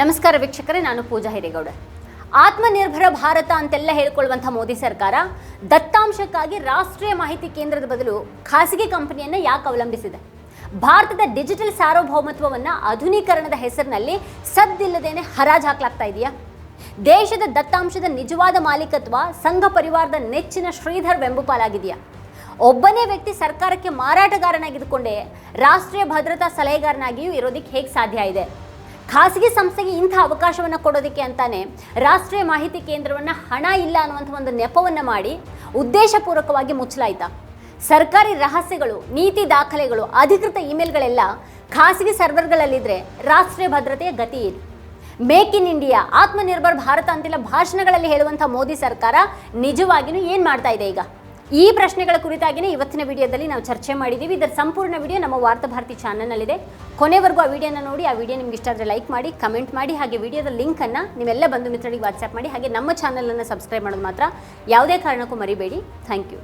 ನಮಸ್ಕಾರ ವೀಕ್ಷಕರೇ, ನಾನು ಪೂಜಾ ಹಿರೇಗೌಡ. ಆತ್ಮನಿರ್ಭರ ಭಾರತ ಅಂತೆಲ್ಲ ಹೇಳ್ಕೊಳ್ಳುವಂಥ ಮೋದಿ ಸರ್ಕಾರ ದತ್ತಾಂಶಕ್ಕಾಗಿ ರಾಷ್ಟ್ರೀಯ ಮಾಹಿತಿ ಕೇಂದ್ರದ ಬದಲು ಖಾಸಗಿ ಕಂಪನಿಯನ್ನು ಯಾಕೆ ಅವಲಂಬಿಸಿದೆ? ಭಾರತದ ಡಿಜಿಟಲ್ ಸಾರ್ವಭೌಮತ್ವವನ್ನು ಆಧುನೀಕರಣದ ಹೆಸರಿನಲ್ಲಿ ಸದ್ದಿಲ್ಲದೇನೆ ಹರಾಜು ಹಾಕ್ಲಾಗ್ತಾ ಇದೆಯಾ? ದೇಶದ ದತ್ತಾಂಶದ ನಿಜವಾದ ಮಾಲೀಕತ್ವ ಸಂಘ ಪರಿವಾರದ ನೆಚ್ಚಿನ ಶ್ರೀಧರ್ ವೆಂಬುಪಾಲಾಗಿದೆಯಾ? ಒಬ್ಬನೇ ವ್ಯಕ್ತಿ ಸರ್ಕಾರಕ್ಕೆ ಮಾರಾಟಗಾರನಾಗಿದ್ದುಕೊಂಡೇ ರಾಷ್ಟ್ರೀಯ ಭದ್ರತಾ ಸಲಹೆಗಾರನಾಗಿಯೂ ಇರೋದಕ್ಕೆ ಹೇಗೆ ಸಾಧ್ಯ ಇದೆ? ಖಾಸಗಿ ಸಂಸ್ಥೆಗೆ ಇಂಥ ಅವಕಾಶವನ್ನು ಕೊಡೋದಕ್ಕೆ ಅಂತಾನೆ ರಾಷ್ಟ್ರೀಯ ಮಾಹಿತಿ ಕೇಂದ್ರವನ್ನು ಹಣ ಇಲ್ಲ ಅನ್ನುವಂಥ ಒಂದು ನೆಪವನ್ನು ಮಾಡಿ ಉದ್ದೇಶಪೂರ್ವಕವಾಗಿ ಮುಚ್ಚಲಾಯಿತ. ಸರ್ಕಾರಿ ರಹಸ್ಯಗಳು, ನೀತಿ ದಾಖಲೆಗಳು, ಅಧಿಕೃತ ಇಮೇಲ್ಗಳೆಲ್ಲ ಖಾಸಗಿ ಸರ್ವರ್ಗಳಲ್ಲಿದ್ದರೆ ರಾಷ್ಟ್ರೀಯ ಭದ್ರತೆಯ ಗತಿ ಏನು? Make in India, Atmanirbhar Bharat ಅಂತೆಲ್ಲ ಭಾಷಣಗಳಲ್ಲಿ ಹೇಳುವಂಥ ಮೋದಿ ಸರ್ಕಾರ ನಿಜವಾಗಿಯೂ ಏನು ಮಾಡ್ತಾ ಇದೆ ಈಗ? ಈ ಪ್ರಶ್ನೆಗಳ ಕುರಿತಾಗಿಯೇ ಇವತ್ತಿನ ವಿಡಿಯೋದಲ್ಲಿ ನಾವು ಚರ್ಚೆ ಮಾಡಿದ್ದೀವಿ ಇದರ ಸಂಪೂರ್ಣ ವಿಡಿಯೋ ನಮ್ಮ ವಾರ್ತಾ ಭಾರತಿ ಚಾನಲ್ನಲ್ಲಿದೆ. ಕೊನೆವರೆಗೂ ಆ ವಿಡಿಯೋನ ನೋಡಿ, ಆ ವಿಡಿಯೋ ನಿಮ್ಗೆ ಇಷ್ಟ ಆದರೆ ಲೈಕ್ ಮಾಡಿ, ಕಮೆಂಟ್ ಮಾಡಿ, ಹಾಗೆ ವಿಡಿಯೋದ ಲಿಂಕನ್ನು ನೀವೆಲ್ಲ ಬಂಧು ಮಿತ್ರರಿಗೆ ವಾಟ್ಸ್ಆ್ಯಪ್ ಮಾಡಿ, ಹಾಗೆ ನಮ್ಮ ಚಾನಲನ್ನು ಸಬ್ಸ್ಕ್ರೈಬ್ ಮಾಡೋದು ಮಾತ್ರ. ಯಾವುದೇ ಕಾರಣಕ್ಕೂ ಮರಿಬೇಡಿ. Thank you.